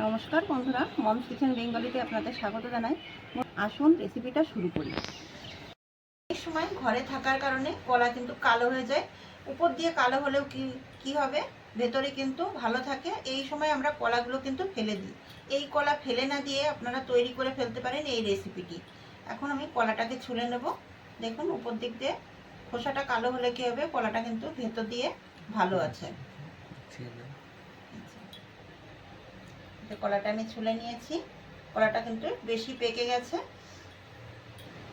নমস্কার বন্ধুরা moms kitchen বেঙ্গলিতে আপনাদের স্বাগত জানাই। আসুন রেসিপিটা শুরু করি। এই সময় ঘরে থাকার কারণে কলা কিন্তু কালো হয়ে যায়। উপর দিয়ে কালো হলেও কি কি হবে? ভেতরে কিন্তু ভালো থাকে। এই সময় আমরা কলাগুলো কিন্তু ফেলে দিই। এই কলা ফেলে না দিয়ে আপনারা তৈরি করে ফেলতে পারেন এই রেসিপিটি এখন আমি কলাটাকে ছুলে নেব। দেখুন উপর দিক দিয়ে খোসাটা কালো হলে কি হবে? কলাটা কিন্তু ভেতর দিয়ে ভালো আছে। কলাটা আমি ছুলে নিয়েছি। কলাটা কিন্তু বেশি পেকে গেছে।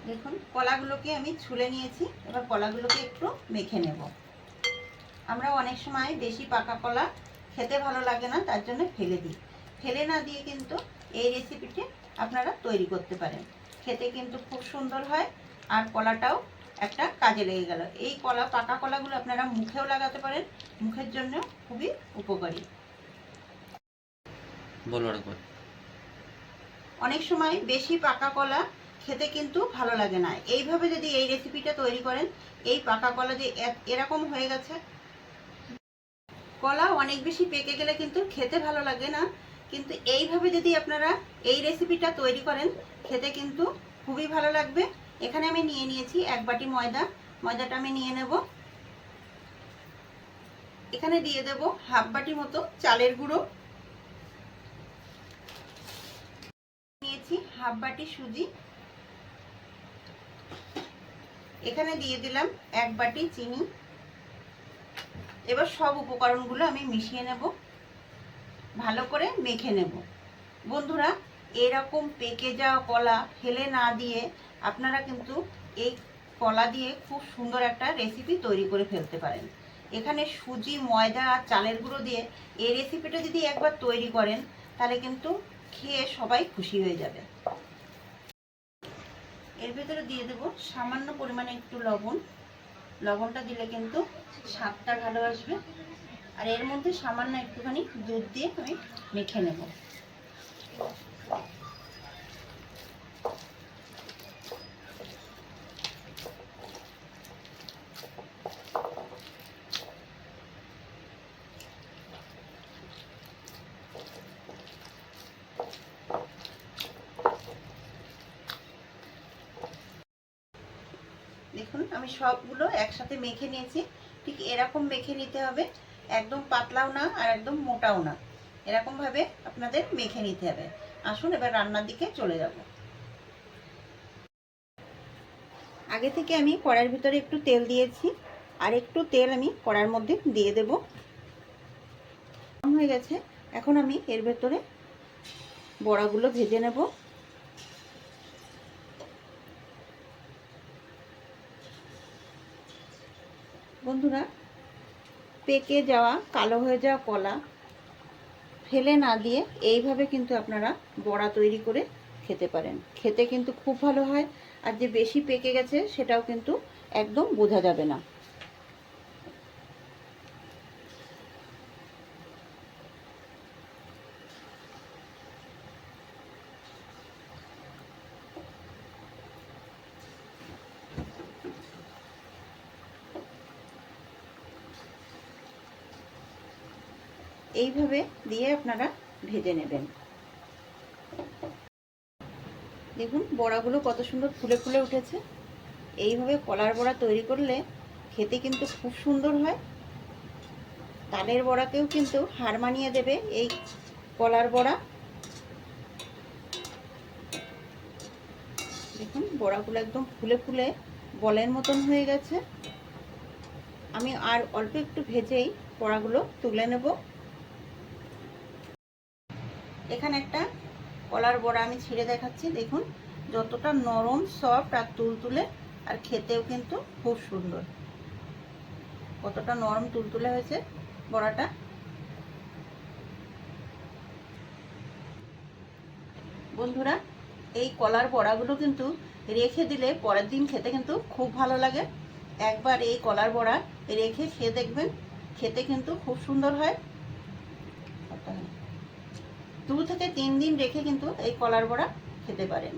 দেখুন, কলাগুলোকে আমি ছুলে নিয়েছি। এবার কলাগুলোকে একটু মেখে নেব। আমরা অনেক সময় বেশি পাকা কলা খেতে ভালো লাগে না, তার জন্য ফেলে দিই। ফেলে না দিয়ে কিন্তু এই রেসিপিটি আপনারা তৈরি করতে পারেন। খেতে কিন্তু খুব সুন্দর হয় আর কলাটাও একটা কাজে লেগে গেল। এই কলা, পাকা কলাগুলো আপনারা মুখেও লাগাতে পারেন। মুখের জন্য খুবই উপকারী। অনেক সময় বেশি পাকা কলা খেতে কিন্তু ভালো লাগে না। এইভাবে যদি এই রেসিপিটা তৈরি করেন, এই পাকা কলা যে এরকম হয়ে গেছে। কলা অনেক বেশি পেকে গেলে কিন্তু খেতে ভালো লাগে না। কিন্তু এইভাবে যদি আপনারা এই রেসিপিটা তৈরি করেন, খেতে কিন্তু খুবই ভালো লাগবে। এখানে আমি নিয়ে নিয়েছি এক বাটি ময়দা। ময়দাটা আমি নিয়ে নেব। এখানে দিয়ে দেব হাফ বাটি মতো চালের গুঁড়ো নিয়েছি হাফ বাটি সুজি। এখানে দিয়ে দিলাম এক বাটি চিনি। এবার সব উপকরণগুলো আমি মিশিয়ে নেব। ভালো করে মেখে নেব। বন্ধুরা, এরকম পেকে যাওয়া কলা ফেলে না দিয়ে আপনারা কিন্তু এই কলা দিয়ে খুব সুন্দর একটা রেসিপি তৈরি করে ফেলতে পারেন। এখানে সুজি, ময়দা আর চালের গুঁড়ো দিয়ে এই রেসিপিটা যদি একবার তৈরি করেন, তাহলে কিন্তু খেয়ে সবাই খুশি হয়ে যাবে। এর ভেতরে দিয়ে দেব সামান্য পরিমাণে একটু লবণ। লবণটা দিলে কিন্তু স্বাদটা ভালো আসবে। আর এর মধ্যে সামান্য একটুখানি দুধ দিয়ে আমি মেখে নেব। দেখুন, আমি সবগুলো একসাথে মেখে নিয়েছি। ঠিক এরকম মেখে নিতে হবে। একদম পাতলাও না আর একদম মোটাও না। এরকমভাবে আপনাদের মেখে নিতে হবে। আসুন, এবার রান্নার দিকে চলে যাব। আগে থেকে আমি কড়ার ভিতরে একটু তেল দিয়েছি। আর একটু তেল আমি কড়ার মধ্যে দিয়ে দেব। হয়ে গেছে। এখন আমি এর ভেতরে বড়াগুলো ভেজে নেব। বন্ধুরা, পেকে যাওয়া, কালো হয়ে যাওয়া কলা ফেলে না দিয়ে এইভাবে কিন্তু আপনারা বড়া তৈরি করে খেতে পারেন। খেতে কিন্তু খুব ভালো হয় আর যে বেশি পেকে গেছে সেটাও কিন্তু একদম বোঝা যাবে না। এইভাবে দিয়ে আপনারা ভেজে নেবেন। দেখুন, বড়াগুলো কত সুন্দর ফুলে ফুলে উঠেছে। এইভাবে কলার বড়া তৈরি করলে খেতে কিন্তু খুব সুন্দর হয়। তালের বড়াকেও কিন্তু হার মানিয়ে দেবে এই কলার বড়া। দেখুন, বড়াগুলো একদম ফুলে ফুলে বলের মতন হয়ে গেছে। আমি আর অল্প একটু ভেজেই বড়াগুলো তুলে নেব। এখানে একটা কলার বড়া আমি ছিঁড়ে দেখাচ্ছি, দেখুন। যতটা নরম সফট আর তুলতুলে, আর খেতেও কিন্তু খুব সুন্দর। কতটা নরম, তুলতুলে হয়েছে বড়াটা। বন্ধুরা, এই কলার বড়াগুলো কিন্তু রেখে দিলে পরের দিন খেতে কিন্তু খুব ভালো লাগে। একবার এই কলার বড়া রেখে খেয়ে দেখবেন, খেতে কিন্তু খুব সুন্দর হয়। দু থেকে তিন দিন রেখে কিন্তু এই কলার বড়া খেতে পারেন।